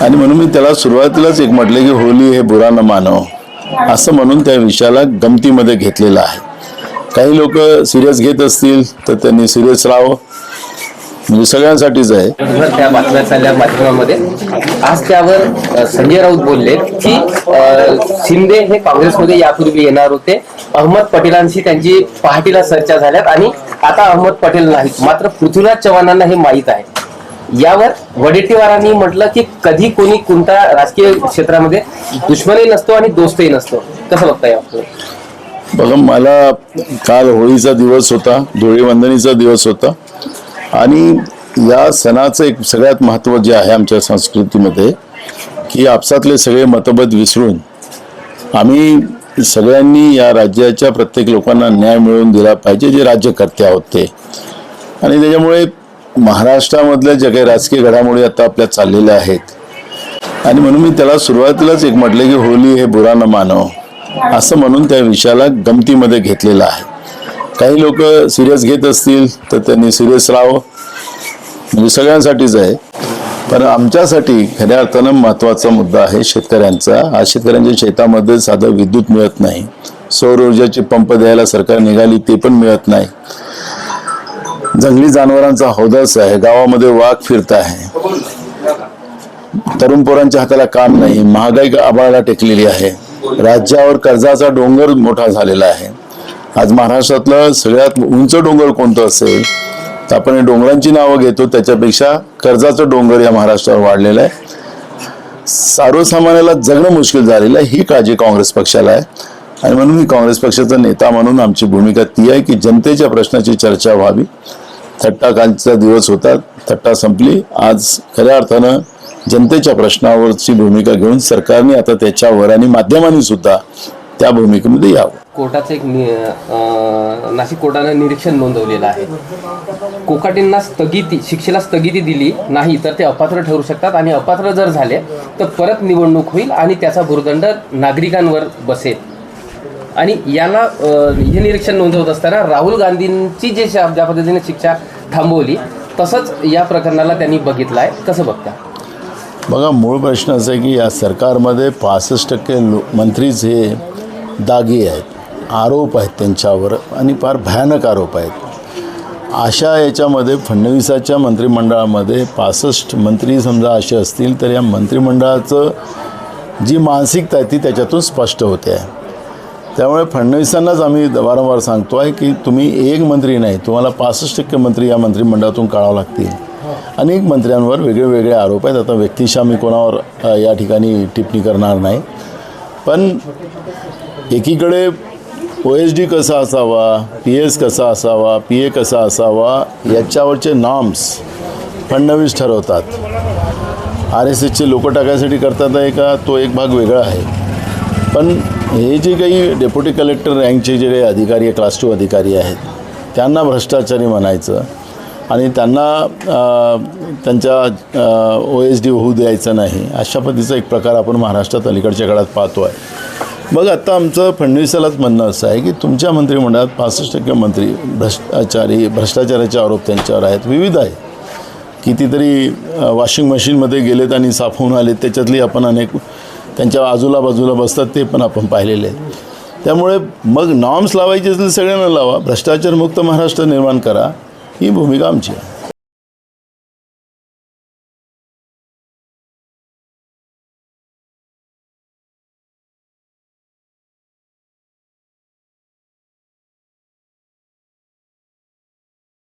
आणि म्हणून मी त्याला सुरुवातीलाच एक म्हटलं की होली हे बुरा न मानव असं म्हणून त्या विषयाला गमतीमध्ये घेतलेलं आहे. काही लोक सिरियस घेत असतील तर त्यांनी सिरियस राहावं. म्हणजे सगळ्यांसाठीच आहे. त्या बातम्या चालल्या माध्यमामध्ये. आज त्यावर संजय राऊत बोलले की शिंदे हे काँग्रेसमध्ये यापूर्वी येणार होते. अहमद पटेलांशी त्यांची पहाटीला चर्चा झाल्यात आणि आता अहमद पटेल नाहीत. मात्र पृथ्वीराज चव्हाणांना हे माहीत आहे. यावर वडेट्टीवारांनी म्हटलं की कधी कोणी कोणत्या राजकीय क्षेत्रामध्ये दुश्मनही नसतो आणि दोस्तही नसतो. कसं बघताय आपण? बघा मला काल होळीचा दिवस होता धुळीवंदनीचा दिवस होता. आणि या सणाचं एक सगळ्यात महत्त्व जे आहे आमच्या संस्कृतीमध्ये की आपसातले सगळे मतभेद विसरून आम्ही सगळ्यांनी या राज्याच्या प्रत्येक लोकांना न्याय मिळवून दिला पाहिजे जे राज्यकर्ते आहोत ते. आणि त्याच्यामुळे महाराष्ट्रामधल्या ज्या काही राजकीय घडामोडी आता आपल्या चाललेल्या आहेत. आणि म्हणून मी त्याला सुरुवातीलाच एक म्हटलं की होली हे बुरा न मानव. असं म्हणून त्या विषयाला गमतीमध्ये घेतलेलं आहे. काही लोक सिरियस घेत असतील तर त्यांनी सिरियस राहावं म्हणजे सगळ्यांसाठीच आहे. पण आमच्यासाठी खऱ्या अर्थानं महत्त्वाचा मुद्दा आहे शेतकऱ्यांचा. आज शेतकऱ्यांच्या शेतामध्ये साधं विद्युत मिळत नाही. सौर ऊर्जाचे पंप द्यायला सरकार निघाली ते पण मिळत नाही. जंगली जनावरांचा हौदास आहे. गावामध्ये वाघ फिरत आहे. तरुण पोरांच्या हाताला काम नाही. महागाई आबाळाला टेकलेली आहे. राज्यावर कर्जाचा डोंगर मोठा झालेला आहे. आज महाराष्ट्रातलं सगळ्यात उंच डोंगर कोणतं असेल तर आपण डोंगरांची नावं घेतो. त्याच्यापेक्षा कर्जाचं डोंगर या महाराष्ट्रावर वाढलेलं आहे. सर्वसामान्याला जगणं मुश्किल झालेलं आहे. ही काळजी काँग्रेस पक्षाला आहे. आणि म्हणून मी काँग्रेस पक्षाचा नेता म्हणून आमची भूमिका ती आहे की जनतेच्या प्रश्नाची चर्चा व्हावी. थट्टा कालचा दिवस होता. थट्टा संपली. आज खऱ्या अर्थानं जनतेच्या प्रश्नावरची भूमिका घेऊन सरकारने आता त्याच्यावर आणि माध्यमांनी सुद्धा त्या भूमिकेमध्ये यावं. कोर्टाचं एक नि- नाशिक कोर्टानं निरीक्षण नोंदवलेलं आहे. कोकाटींना स्थगिती शिक्षेला स्थगिती दिली नाही तर ते अपात्र ठरू शकतात आणि अपात्र जर झाले तर परत निवडणूक होईल आणि त्याचा भूर्दंड नागरिकांवर बसेल. आणि याला हे निरीक्षण नोंदवत असताना राहुल गांधींची जे शा- ज्या पद्धतीने शिक्षा थांबवली. तसंच या प्रकरणाला त्यांनी बघितलं आहे कसं बघता? बघा मूळ प्रश्न असा आहे की या सरकारमध्ये पासष्ट टक्के लो मंत्रीच हे दागी आहेत. आरोप आहेत त्यांच्यावर आणि फार भयानक आरोप आहेत. अशा याच्यामध्ये फडणवीसाच्या मंत्रिमंडळामध्ये पासष्ट मंत्री समजा असे असतील तर या मंत्रिमंडळाचं जी मानसिकता आहे ती त्याच्यातून स्पष्ट होते. आहे त्यामुळे फडणवीसांनाच आम्ही वारंवार सांगतो आहे की तुम्ही एक मंत्री नाही तुम्हाला पासष्ट टक्के मंत्री या मंत्रिमंडळातून काढावं लागतील. अनेक मंत्र्यांवर वेगळे वेगळे आरोप आहेत. आता व्यक्तिशा मी कोणावर या ठिकाणी टिप्पणी करणार नाही. पण एकीकडे ओ एस डी कसा असावा पी एस कसा असावा पी ए कसा असावा याच्यावरचे नॉर्म्स फडणवीस ठरवतात. आर एस एसचे लोक टाकायसाठी करतात आहे का? तो एक भाग वेगळा आहे. पण हे जे काही डेप्युटी कलेक्टर रँकचे जे काही अधिकारी आहे क्लास टू अधिकारी आहेत त्यांना भ्रष्टाचारी म्हणायचं आणि त्यांना त्यांच्या ओ एस डी होऊ द्यायचं नाही अशा पद्धतीचा एक प्रकार आपण महाराष्ट्रात अलीकडच्या काळात पाहतो आहे मग आत्ता आमचं फडणवीसालाच म्हणणं असं आहे की तुमच्या मंत्रिमंडळात पासष्ट टक्के मंत्री भ्रष्टाचारी भ्रष्टाचाराचे आरोप त्यांच्यावर आहेत विविध आहेत. कितीतरी वॉशिंग मशीनमध्ये गेलेत आणि साफ होऊन आलेत त्याच्यातली आपण अनेक त्यांच्या बाजूला बाजूला बसतात ते पण आपण पाहिलेले आहेत. त्यामुळे मग नॉर्म्स लावायचे असेल सगळ्यांना लावा. भ्रष्टाचारमुक्त महाराष्ट्र निर्माण करा. ही भूमिका आमची आहे.